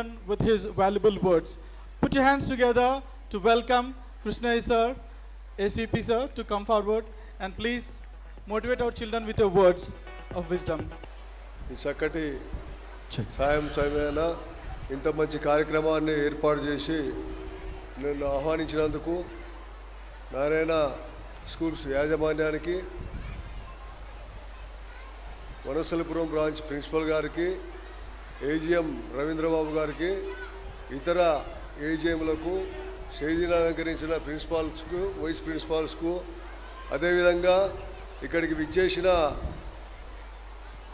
children with his valuable words. Put your hands together to welcome Krishna sir, ACP sir, to come forward and please motivate our children with your words of wisdom. ఈ చక్కటి సాయం సమయాన ఇంత మంచి కార్యక్రమాన్ని ఏర్పాటు చేసి నన్ను ఆహ్వానించినందుకు నారాయణ స్కూల్స్ యాజమాన్యానికి వనస్థలిపురం బ్రాంచ్ ప్రిన్సిపల్ గారికి ఏజిఎం రవీంద్రబాబు గారికి ఇతర ఏజిఎంలకు స్టేజీని అలంకరించిన ప్రిన్సిపాల్స్కు వైస్ ప్రిన్సిపాల్స్కు అదేవిధంగా ఇక్కడికి విచ్చేసిన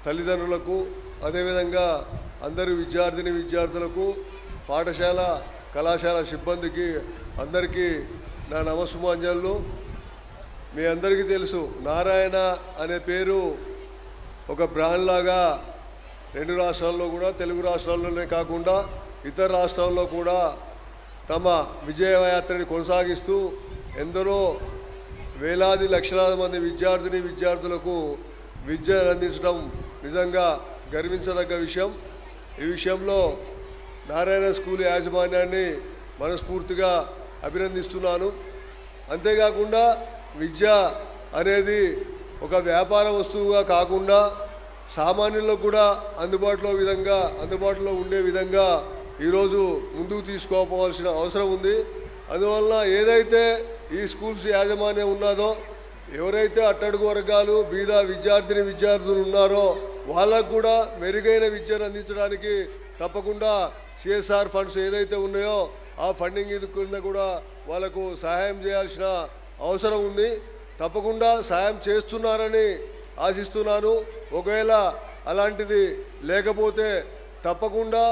తల్లిదండ్రులకు అదేవిధంగా అందరి విద్యార్థిని విద్యార్థులకు పాఠశాల కళాశాల సిబ్బందికి అందరికీ నా నమస్సుమాంజలు. మీ అందరికీ తెలుసు నారాయణ అనే పేరు ఒక బ్రాండ్ లాగా రెండు రాష్ట్రాల్లో కూడా తెలుగు రాష్ట్రాల్లోనే కాకుండా ఇతర రాష్ట్రాల్లో కూడా తమ విజయయాత్రని కొనసాగిస్తూ ఎందరో వేలాది లక్షలాది మంది విద్యార్థిని విద్యార్థులకు విద్యను అందించడం నిజంగా గర్వించదగ్గ విషయం. ఈ విషయంలో నారాయణ స్కూల్ యాజమాన్యాన్ని మనస్ఫూర్తిగా అభినందిస్తున్నాను. అంతేకాకుండా విద్య అనేది ఒక వ్యాపార వస్తువుగా కాకుండా సామాన్యులకు కూడా అందుబాటులో విధంగా అందుబాటులో ఉండే విధంగా ఈరోజు ముందుకు తీసుకోపోవాల్సిన అవసరం ఉంది. అందువలన ఏదైతే ఈ స్కూల్స్ యాజమాన్యం ఉన్నదో ఎవరైతే అట్టడుగు వర్గాలు బీద విద్యార్థిని విద్యార్థులు ఉన్నారో వాళ్ళకు కూడా మెరుగైన విద్యను అందించడానికి తప్పకుండా సిఎస్ఆర్ ఫండ్స్ ఏదైతే ఉన్నాయో ఆ ఫండింగ్ ఇది కింద కూడా వాళ్ళకు సహాయం చేయాల్సిన అవసరం ఉంది. తప్పకుండా సాయం చేస్తున్నారని ఆశిస్తున్నాను. ఒకవేళ అలాంటిది లేకపోతే తప్పకుండా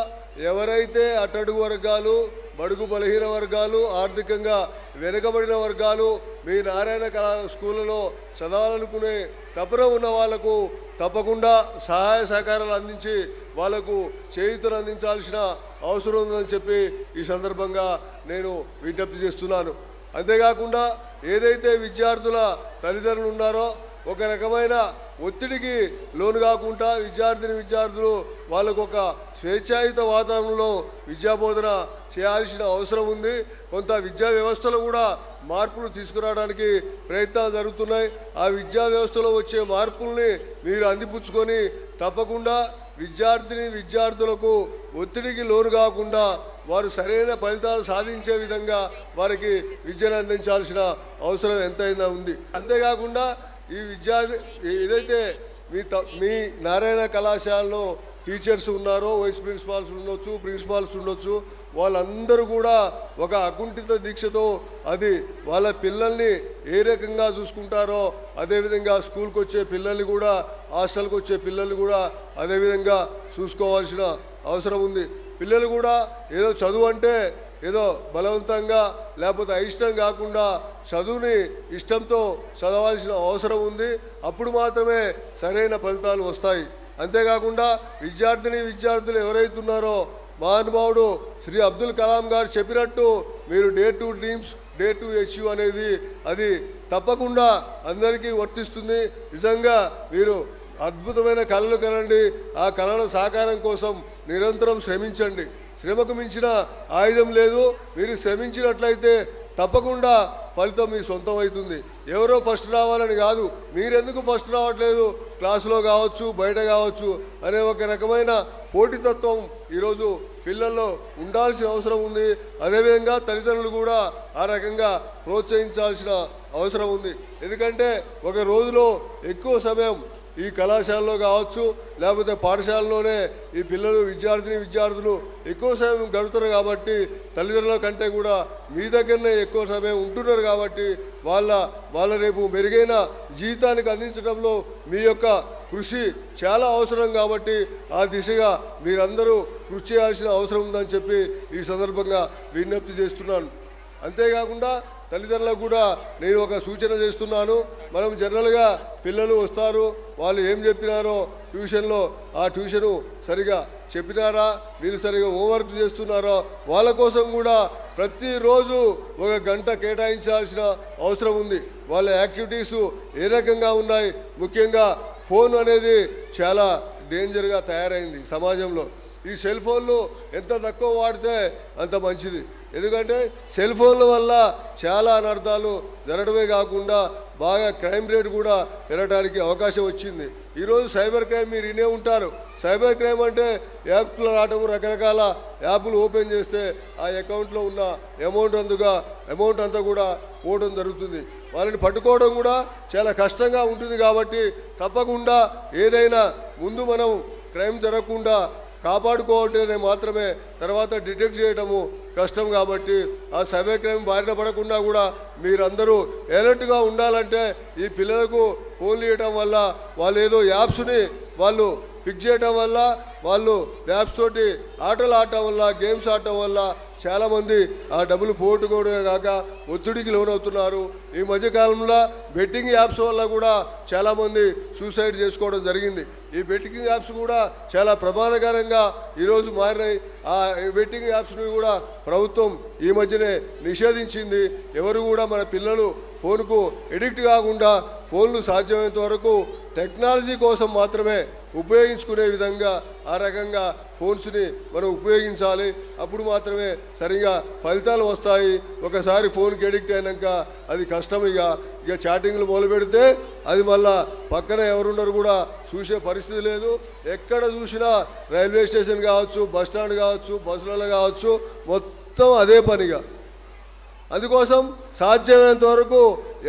ఎవరైతే అట్టడుగు వర్గాలు బడుగు బలహీన వర్గాలు ఆర్థికంగా వెనుకబడిన వర్గాలు మీ నారాయణ కళా స్కూళ్ళలో చదవాలనుకునే తపన ఉన్న వాళ్ళకు తప్పకుండా సహాయ సహకారాలు అందించి వాళ్ళకు చేయుతను అందించాల్సిన అవసరం ఉందని చెప్పి ఈ సందర్భంగా నేను విజ్ఞప్తి చేస్తున్నాను. అంతేకాకుండా ఏదైతే విద్యార్థుల తల్లిదండ్రులు ఉన్నారో ఒక రకమైన ఒత్తిడికి లోను కాకుండా విద్యార్థిని విద్యార్థులు వాళ్ళకు ఒక స్వేచ్ఛాయుత వాతావరణంలో విద్యాబోధన చేయాల్సిన అవసరం ఉంది. కొంత విద్యా వ్యవస్థలో కూడా మార్పులు తీసుకురావడానికి ప్రయత్నాలు జరుగుతున్నాయి. ఆ విద్యా వ్యవస్థలో వచ్చే మార్పుల్ని మీరు అందిపుచ్చుకొని తప్పకుండా విద్యార్థిని విద్యార్థులకు ఒత్తిడికి లోను కాకుండా వారు సరైన ఫలితాలు సాధించే విధంగా వారికి విద్యను అందించాల్సిన అవసరం ఎంతైనా ఉంది. అంతేకాకుండా ఈ విద్యార్థి ఏదైతే మీ మీ నారాయణ కళాశాలలో టీచర్స్ ఉన్నారో వైస్ ప్రిన్సిపాల్స్ ఉండొచ్చు ప్రిన్సిపాల్స్ ఉండొచ్చు వాళ్ళందరూ కూడా ఒక అకుంఠిత దీక్షతో అది వాళ్ళ పిల్లల్ని ఏ రకంగా చూసుకుంటారో అదేవిధంగా స్కూల్కి వచ్చే పిల్లల్ని కూడా హాస్టల్కి వచ్చే పిల్లల్ని కూడా అదేవిధంగా చూసుకోవాల్సిన అవసరం ఉంది. పిల్లలు కూడా ఏదో చదువు అంటే ఏదో బలవంతంగా లేకపోతే అయిష్టం కాకుండా చదువుని ఇష్టంతో చదవాల్సిన అవసరం ఉంది. అప్పుడు మాత్రమే సరైన ఫలితాలు వస్తాయి. అంతేకాకుండా విద్యార్థిని విద్యార్థులు ఎవరైతున్నారో మహానుభావుడు శ్రీ అబ్దుల్ కలాం గారు చెప్పినట్టు మీరు day to dreams day to హెచ్యూ అనేది అది తప్పకుండా అందరికీ వర్తిస్తుంది. నిజంగా మీరు అద్భుతమైన కళలు కనండి. ఆ కళల సాకారం కోసం నిరంతరం శ్రమించండి. శ్రమకు మించిన ఆయుధం లేదు. మీరు శ్రమించినట్లయితే తప్పకుండా ఫలితం మీ సొంతం అవుతుంది. ఎవరో ఫస్ట్ రావాలని కాదు మీరెందుకు ఫస్ట్ రావట్లేదు? క్లాసులో కావచ్చు బయట కావచ్చు అనే ఒక రకమైన పోటీతత్వం ఈరోజు పిల్లల్లో ఉండాల్సిన అవసరం ఉంది. అదేవిధంగా తల్లిదండ్రులు కూడా ఆ రకంగా ప్రోత్సహించాల్సిన అవసరం ఉంది. ఎందుకంటే ఒక రోజులో ఎక్కువ సమయం ఈ కళాశాలలో కావచ్చు లేకపోతే పాఠశాలలోనే ఈ పిల్లలు విద్యార్థిని విద్యార్థులు ఎక్కువ సమయం గడుపుతారు కాబట్టి తల్లిదండ్రుల కంటే కూడా మీ దగ్గరనే ఎక్కువ సమయం ఉంటున్నారు కాబట్టి వాళ్ళ వాళ్ళ రేపు మెరుగైన జీవితానికి అందించడంలో మీ యొక్క కృషి చాలా అవసరం కాబట్టి ఆ దిశగా మీరందరూ కృషి చేయాల్సిన అవసరం ఉందని చెప్పి ఈ సందర్భంగా విజ్ఞప్తి చేస్తున్నాను. అంతేకాకుండా తల్లిదండ్రులకు కూడా నేను ఒక సూచన చేస్తున్నాను. మనం జనరల్గా పిల్లలు వస్తారు. వాళ్ళు ఏం చెప్పినారో ట్యూషన్లో ఆ ట్యూషను సరిగా చెప్పినారా? వీరు సరిగా హోంవర్క్ చేస్తున్నారో? వాళ్ళ కోసం కూడా ప్రతిరోజు ఒక గంట కేటాయించాల్సిన అవసరం ఉంది. వాళ్ళ యాక్టివిటీస్ ఏ రకంగా ఉన్నాయి? ముఖ్యంగా ఫోన్ అనేది చాలా డేంజర్గా తయారైంది సమాజంలో. ఈ సెల్ ఫోన్లు ఎంత తక్కువ వాడితే అంత మంచిది. ఎందుకంటే సెల్ ఫోన్ల వల్ల చాలా అనర్థాలు జరగడమే కాకుండా బాగా క్రైమ్ రేట్ కూడా పెరగడానికి అవకాశం వచ్చింది. ఈరోజు సైబర్ క్రైమ్ మీరు వినే ఉంటారు. సైబర్ క్రైమ్ అంటే యాప్లు రావటం రకరకాల యాప్లు ఓపెన్ చేస్తే ఆ అకౌంట్లో ఉన్న అమౌంట్ అందుగా అమౌంట్ అంతా కూడా పోవడం జరుగుతుంది. వాళ్ళని పట్టుకోవడం కూడా చాలా కష్టంగా ఉంటుంది కాబట్టి తప్పకుండా ఏదైనా ముందు మనం క్రైమ్ జరగకుండా కాపాడుకోవటమే మాత్రమే తర్వాత డిటెక్ట్ చేయడము కష్టం కాబట్టి ఆ సైబర్ బారిన పడకుండా కూడా మీరందరూ ఎలర్ట్గా ఉండాలంటే ఈ పిల్లలకు ఫోన్లు ఇవ్వటం వల్ల వాళ్ళు ఏదో యాప్స్ని వాళ్ళు పిక్ చేయటం వల్ల వాళ్ళు యాప్స్ తోటి ఆటలు ఆడటం వల్ల గేమ్స్ ఆడటం వల్ల చాలామంది ఆ డబ్బులు పోగొట్టుకోవడమే కాక ఒత్తిడికి లోనవుతున్నారు. ఈ మధ్యకాలంలో బెట్టింగ్ యాప్స్ వల్ల కూడా చాలామంది సూసైడ్ చేసుకోవడం జరిగింది. ఈ బెట్టింగ్ యాప్స్ కూడా చాలా ప్రమాదకరంగా ఈరోజు మారినాయి. ఆ బెట్టింగ్ యాప్స్ని కూడా ప్రభుత్వం ఈ మధ్యనే నిషేధించింది. ఎవరు కూడా మన పిల్లలు ఫోన్కు ఎడిక్ట్ కాకుండా ఫోన్లు సాధ్యమైనంత వరకు టెక్నాలజీ కోసం మాత్రమే ఉపయోగించుకునే విధంగా ఆ రకంగా ఫోన్స్ని మనం ఉపయోగించాలి. అప్పుడు మాత్రమే సరిగా ఫలితాలు వస్తాయి. ఒకసారి ఫోన్కి ఎడిక్ట్ అయినాక అది కష్టం ఇక. ఇక చాటింగ్లు మొదలు పెడితే అది మళ్ళా పక్కన ఎవరున్నారు కూడా చూసే పరిస్థితి లేదు. ఎక్కడ చూసినా రైల్వే స్టేషన్ కావచ్చు బస్ స్టాండ్ కావచ్చు బస్సులలో కావచ్చు మొత్తం అదే పనిగా. అందుకోసం సాధ్యమైనంత వరకు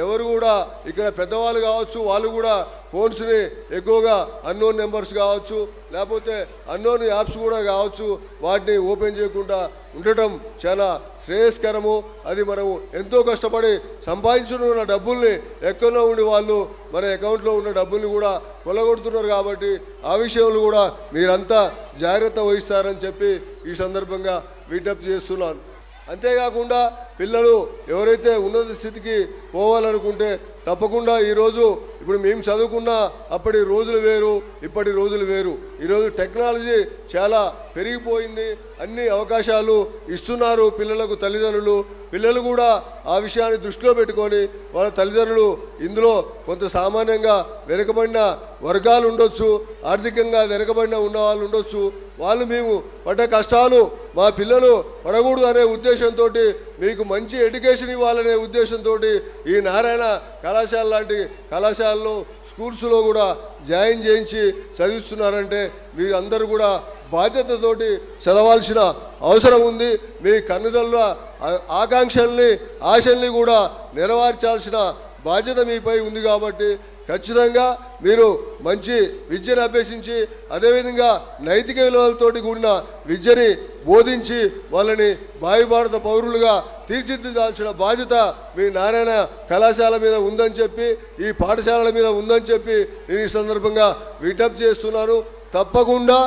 ఎవరు కూడా ఇక్కడ పెద్దవాళ్ళు కావచ్చు వాళ్ళు కూడా ఫోన్స్ని ఎక్కువగా అన్నోన్ నెంబర్స్ కావచ్చు లేకపోతే అన్నోన్ యాప్స్ కూడా కావచ్చు వాటిని ఓపెన్ చేయకుండా ఉండటం చాలా శ్రేయస్కరము. అది మనము ఎంతో కష్టపడి సంపాదించుకున్న డబ్బుల్ని ఎక్కడో ఉండి వాళ్ళు మన అకౌంట్లో ఉన్న డబ్బుల్ని కూడా కొల్లగొడుతున్నారు కాబట్టి ఆ విషయంలో కూడా మీరంతా జాగ్రత్త వహిస్తారని చెప్పి ఈ సందర్భంగా విజ్ఞప్తి చేస్తున్నాను. అంతేకాకుండా పిల్లలు ఎవరైతే ఉన్నత స్థితికి పోవాలనుకుంటే తప్పకుండా ఈరోజు ఇప్పుడు మేము చదువుకున్న అప్పటి రోజులు వేరు ఇప్పటి రోజులు వేరు. ఈరోజు టెక్నాలజీ చాలా పెరిగిపోయింది. అన్ని అవకాశాలు ఇస్తున్నారు పిల్లలకు తల్లిదండ్రులు. పిల్లలు కూడా ఆ విషయాన్ని దృష్టిలో పెట్టుకొని వాళ్ళ తల్లిదండ్రులు ఇందులో కొంత సామాన్యంగా వెనుకబడిన వర్గాలు ఉండొచ్చు ఆర్థికంగా వెనుకబడిన ఉన్న వాళ్ళు ఉండొచ్చు. వాళ్ళు మేము పడ్డ కష్టాలు మా పిల్లలు పడకూడదు అనే ఉద్దేశంతో మీకు మంచి ఎడ్యుకేషన్ ఇవ్వాలనే ఉద్దేశంతో ఈ నారాయణ కళాశాల లాంటి కళాశాలలో స్కూల్స్లో కూడా జాయిన్ చేయించి చదివిస్తున్నారంటే మీరందరూ కూడా బాధ్యతతోటి చదవాల్సిన అవసరం ఉంది. మీ కన్నుదల్ల ఆకాంక్షల్ని ఆశల్ని కూడా నెరవేర్చాల్సిన బాధ్యత మీపై ఉంది కాబట్టి ఖచ్చితంగా మీరు మంచి విద్యను అభ్యసించి అదేవిధంగా నైతిక విలువలతోటి కూడిన విద్యని బోధించి వాళ్ళని భావి భారత పౌరులుగా తీర్చిదిద్దాల్సిన బాధ్యత మీ నారాయణ కళాశాల మీద ఉందని చెప్పి ఈ పాఠశాలల మీద ఉందని చెప్పి నేను ఈ సందర్భంగా విజ్ఞప్తి చేస్తున్నాను. తప్పకుండా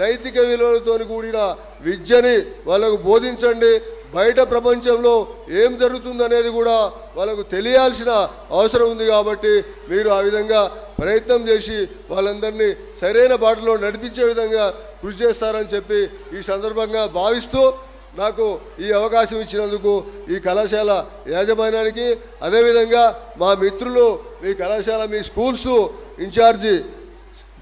నైతిక విలువలతో కూడిన విద్యని వాళ్ళకు బోధించండి. బయట ప్రపంచంలో ఏం జరుగుతుందనేది కూడా వాళ్ళకు తెలియాల్సిన అవసరం ఉంది కాబట్టి మీరు ఆ విధంగా ప్రయత్నం చేసి వాళ్ళందరినీ సరైన బాటలో నడిపించే విధంగా కృషి చేస్తారని చెప్పి ఈ సందర్భంగా భావిస్తూ నాకు ఈ అవకాశం ఇచ్చినందుకు ఈ కళాశాల యాజమాన్యానికి అదేవిధంగా మా మిత్రులు మీ కళాశాల మీ స్కూల్స్ ఇన్ఛార్జి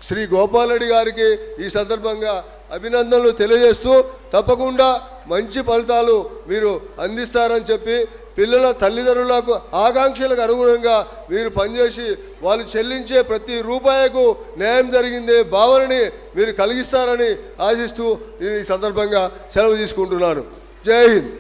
శ్రీ గోపాల్ రెడ్డి గారికి ఈ సందర్భంగా అభినందనలు తెలియజేస్తూ తప్పకుండా మంచి ఫలితాలు మీరు అందిస్తారని చెప్పి పిల్లల తల్లిదండ్రులకు ఆకాంక్షలకు అనుగుణంగా మీరు పనిచేసి వాళ్ళు చెల్లించే ప్రతి రూపాయకు న్యాయం జరిగిందే భావనని మీరు కలిగిస్తారని ఆశిస్తూ నేను ఈ సందర్భంగా సెలవు తీసుకుంటున్నాను. జై హింద్.